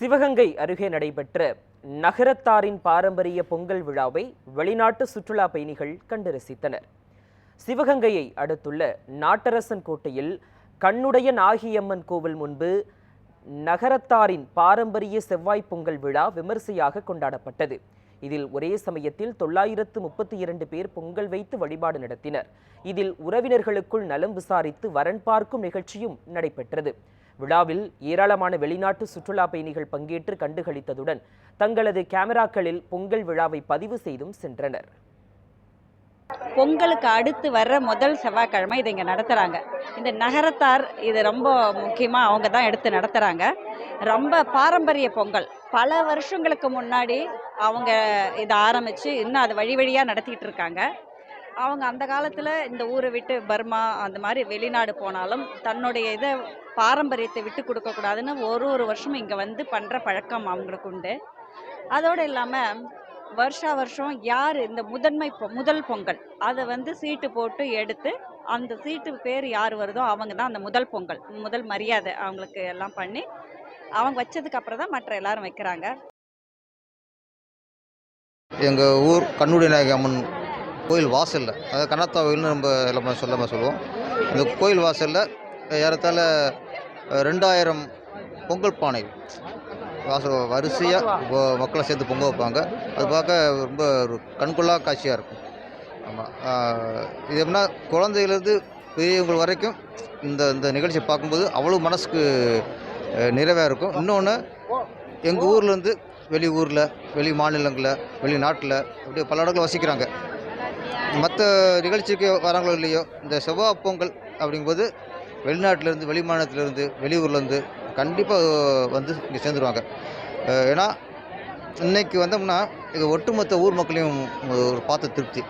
சிவகங்கை அருகே நடைபெற்ற நகரத்தாரின் பாரம்பரிய பொங்கல் விழாவை வெளிநாட்டு சுற்றுலா பயணிகள் கண்டு ரசித்தனர். சிவகங்கையை அடுத்துள்ள நாட்டரசன் கோட்டையில் கண்ணுடைய நாகியம்மன் கோவில் முன்பு நகரத்தாரின் பாரம்பரிய செவ்வாய் பொங்கல் விழா விமரிசையாக கொண்டாடப்பட்டது. இதில் ஒரே சமயத்தில் தொள்ளாயிரத்து முப்பத்தி இரண்டு பேர் பொங்கல் வைத்து வழிபாடு நடத்தினர். இதில் உறவினர்களுக்குள் நலம் விசாரித்து வரன் பார்க்கும் நிகழ்ச்சியும் நடைபெற்றது. விழாவில் ஏராளமான வெளிநாட்டு சுற்றுலா பயணிகள் பங்கேற்று கண்டுகளித்ததுடன் தங்களது கேமராக்களில் பொங்கல் விழாவை பதிவு செய்தும் சென்றனர். பொங்கலுக்கு அடுத்து வர்ற முதல் செவ்வாய்க்கிழமை இதை இங்கே நடத்துகிறாங்க இந்த நகரத்தார் இது ரொம்ப முக்கியமாக அவங்க தான் எடுத்து நடத்துகிறாங்க ரொம்ப பாரம்பரிய பொங்கல். பல வருஷங்களுக்கு முன்னாடி அவங்க இதை ஆரம்பித்து இன்னும் அதை வழி வழியாக நடத்திட்டு இருக்காங்க. அவங்க அந்த காலத்தில் இந்த ஊரை விட்டு பர்மா அந்த மாதிரி வெளிநாடு போனாலும் தன்னுடைய இதை பாரம்பரியத்தை விட்டு கொடுக்கக்கூடாதுன்னு ஒரு ஒரு வருஷமும் இங்கே வந்து பண்ணுற பழக்கம் அவங்களுக்கு உண்டு. அதோடு இல்லாமல் வருஷா வருஷம் யார் இந்த முதன்மை பொ- முதல் பொங்கல் அதை வந்து சீட்டு போட்டு எடுத்து அந்த சீட்டு பேர் யார் வருதோ அவங்க தான் அந்த முதல் பொங்கல் முதல் மரியாதை அவங்களுக்கு எல்லாம் பண்ணி அவங்க வச்சதுக்கு அப்புறம் தான் மற்ற எல்லாரும் வைக்கிறாங்க. எங்கள் ஊர் கண்ணுடைய நாயகி அம்மன் கோயில் வாசலில். அதாவது கண்ணாத்தா கோயில்னு நம்ம எல்லாம் சொல்லாம சொல்லுவோம். இந்த கோயில் வாசலில் ஏறத்தாழ ரெண்டாயிரம் பொங்கல் பானை வாசல் வரிசையாக மக்களை சேர்ந்து பொங்க வைப்பாங்க. அது பார்க்க ரொம்ப ஒரு கண்கொள்ளா காட்சியாக இருக்கும். ஆமாம் இது எப்படின்னா குழந்தையிலேருந்து பெரியவங்க வரைக்கும் இந்த இந்த நிகழ்ச்சியை பார்க்கும்போது அவ்வளோ மனசுக்கு நிறைவாக இருக்கும். இன்னொன்று எங்கள் ஊர்லேருந்து வெளி ஊரில் வெளி மாநிலங்களில் வெளிநாட்டில் அப்படியே பல இடங்களில் வசிக்கிறாங்க. மற்ற நிகழ்ச்சிக்கு வராங்களோ இல்லையோ இந்த செவ்வாய் பொங்கல் அப்படிங்கும்போது வெளிநாட்டிலேருந்து வெளி மாநிலத்திலேருந்து வெளியூர்லேருந்து கண்டிப்பாக வந்து இங்கே சேர்ந்துருவாங்க. ஏன்னா இன்னைக்கு வந்தோம்னா இது ஒட்டுமொத்த ஊர் மக்களையும் ஒரு பார்த்த திருப்தி.